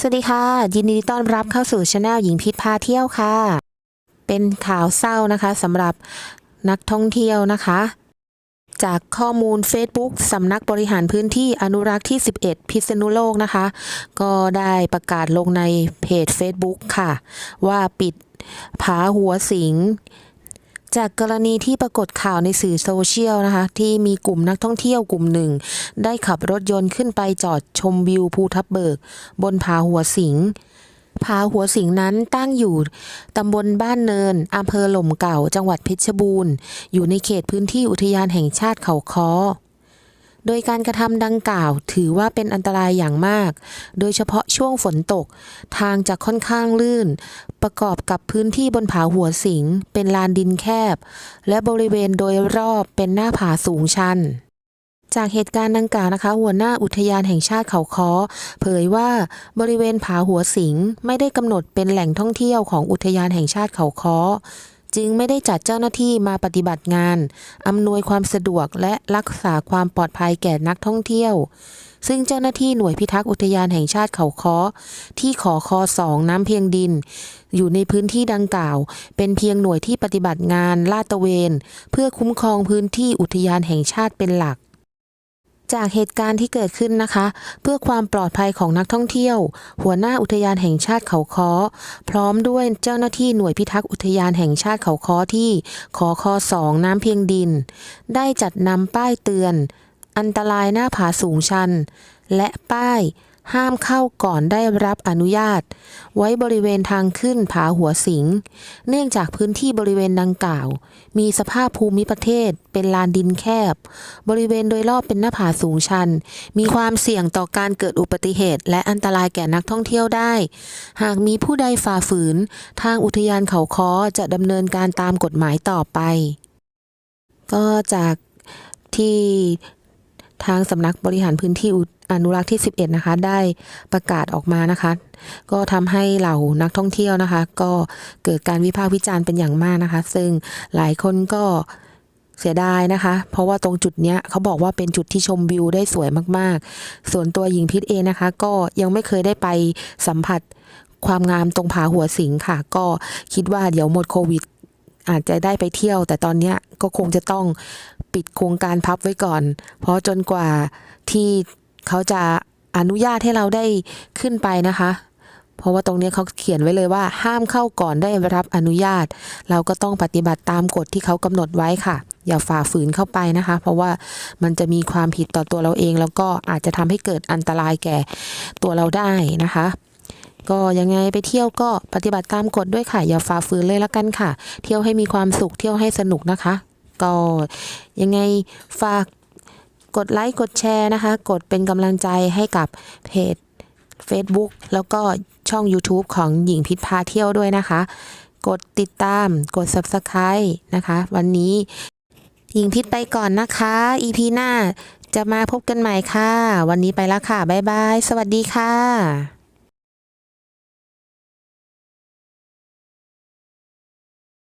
สวัสดีค่ะ ยินดีต้อนรับเข้าสู่ช anel หญิงพิษพาเที่ยวค่ะ เป็นข่าวเศร้านะคะสำหรับนักท่องเที่ยวนะคะ จากข้อมูล Facebook สำนักบริหารพื้นที่อนุรักษ์ที่ 11 พิษณุโลกนะคะ ก็ได้ประกาศลงในเพจ Facebook ค่ะ ว่าปิดผาหัวสิง จากกรณีที่ปรากฏข่าวในสื่อโซเชียลนะคะ ที่มีกลุ่มนักท่องเที่ยวกลุ่มหนึ่ง ได้ขับรถยนต์ขึ้นไปจอดชมวิวภูทับเบิก บนผาหัวสิงผาหัวสิงนั้นตั้งอยู่ตำบลบ้านเนินอำเภอหล่มเก่า จังหวัดเพชรบูรณ์ อยู่ในเขตพื้นที่อุทยานแห่งชาติเขาค้อ โดยการกระทำดังกล่าวถือว่าเป็นอันตรายอย่างมาก โดยเฉพาะช่วงฝนตก ทางจะค่อนข้างลื่น ประกอบกับพื้นที่บนผาหัวสิง เป็นลานดินแคบ และบริเวณโดยรอบเป็นหน้าผาสูงชันจากเหตุการณ์ดังกล่าวนะคะ หัวหน้าอุทยานแห่งชาติเขาค้อเผยว่าบริเวณผาหัวสิง ไม่ได้กำหนดเป็นแหล่งท่องเที่ยวของอุทยานแห่งชาติเขาค้อ จึงไม่ได้จัดเจ้าหน้าที่มาปฏิบัติงาน อำนวยความสะดวกและรักษาความปลอดภัยแก่นักท่องเที่ยว ซึ่งเจ้าหน้าที่หน่วยพิทักษ์อุทยานแห่งชาติเขาค้อที่ขอคอสองน้ำเพียงดิน อยู่ในพื้นที่ดังกล่าว เป็นเพียงหน่วยที่ปฏิบัติงานลาดตระเวน เพื่อคุ้มครองพื้นที่อุทยานแห่งชาติเป็นหลัก จากเหตุการณ์ที่เกิดขึ้นนะคะ เพื่อความปลอดภัยของนักท่องเที่ยว หัวหน้าอุทยานแห่งชาติเขาค้อ พร้อมด้วยเจ้าหน้าที่หน่วยพิทักษ์อุทยานแห่งชาติเขาค้อที่ขอคอสองน้ำเพียงดิน ได้จัดนำป้ายเตือน อันตรายหน้าผาสูงชัน และป้าย ห้ามเข้าก่อนได้รับอนุญาต ไว้บริเวณทางขึ้นผาหัวสิง เนื่องจากพื้นที่บริเวณดังกล่าว มีสภาพภูมิประเทศเป็นลานดินแคบ บริเวณโดยรอบเป็นหน้าผาสูงชัน มีความเสี่ยงต่อการเกิดอุบัติเหตุ และอันตรายแก่นักท่องเที่ยวได้ หากมีผู้ใดฝ่าฝืน ทางอุทยานเขาค้อจะดำเนินการตามกฎหมายต่อไป ก็จากที่ทางสำนักบริหารพื้นที่ อนุรักษ์ที่ 11 นะคะ ได้ประกาศออกมานะคะ ก็ทำให้เหล่านักท่องเที่ยวนะคะ ก็เกิดการวิพากษ์วิจารณ์เป็นอย่างมากนะคะ ซึ่งหลายคนก็เสียดายนะคะ เพราะว่าตรงจุดเนี้ยเขาบอกว่าเป็นจุดที่ชมวิวได้สวยมากๆ ส่วนตัวหญิงพิษเองนะคะ ก็ยังไม่เคยได้ไปสัมผัสความงามตรงผาหัวสิงค่ะ ก็คิดว่าเดี๋ยวหมดโควิด อาจจะได้ไปเที่ยว แต่ตอนเนี้ยก็คงจะต้องปิดโครงการพับไว้ก่อน เพราะจนกว่าที่ เขาจะอนุญาตให้เราได้ขึ้นไปนะคะ เพราะว่าตรงนี้เขาเขียนไว้เลยว่า ห้ามเข้าก่อนได้รับอนุญาต เราก็ต้องปฏิบัติตามกฎที่เขากำหนดไว้ค่ะ อย่าฝ่าฝืนเข้าไปนะคะ เพราะว่ามันจะมีความผิดต่อตัวเราเอง แล้วก็อาจจะทำให้เกิดอันตรายแก่ตัวเราได้นะคะก็ยังไงไปเที่ยวก็ปฏิบัติตามกฎด้วยค่ะ อย่าฝ่าฝืนเลยละกันค่ะ เที่ยวให้มีความสุขเที่ยวให้สนุกนะคะ ก็ยังไงฝาก กดไลค์กดแชร์นะคะ กดเป็นกำลังใจให้กับเพจ Facebook แล้วก็ช่อง YouTube ของหญิงพิษพาเที่ยวด้วยนะคะ กดติดตามกด Subscribe นะคะ วันนี้หญิงพิษไปก่อนนะคะ EP หน้าจะมาพบกันใหม่ค่ะ วันนี้ไปแล้วค่ะ บ๊ายบาย สวัสดีค่ะ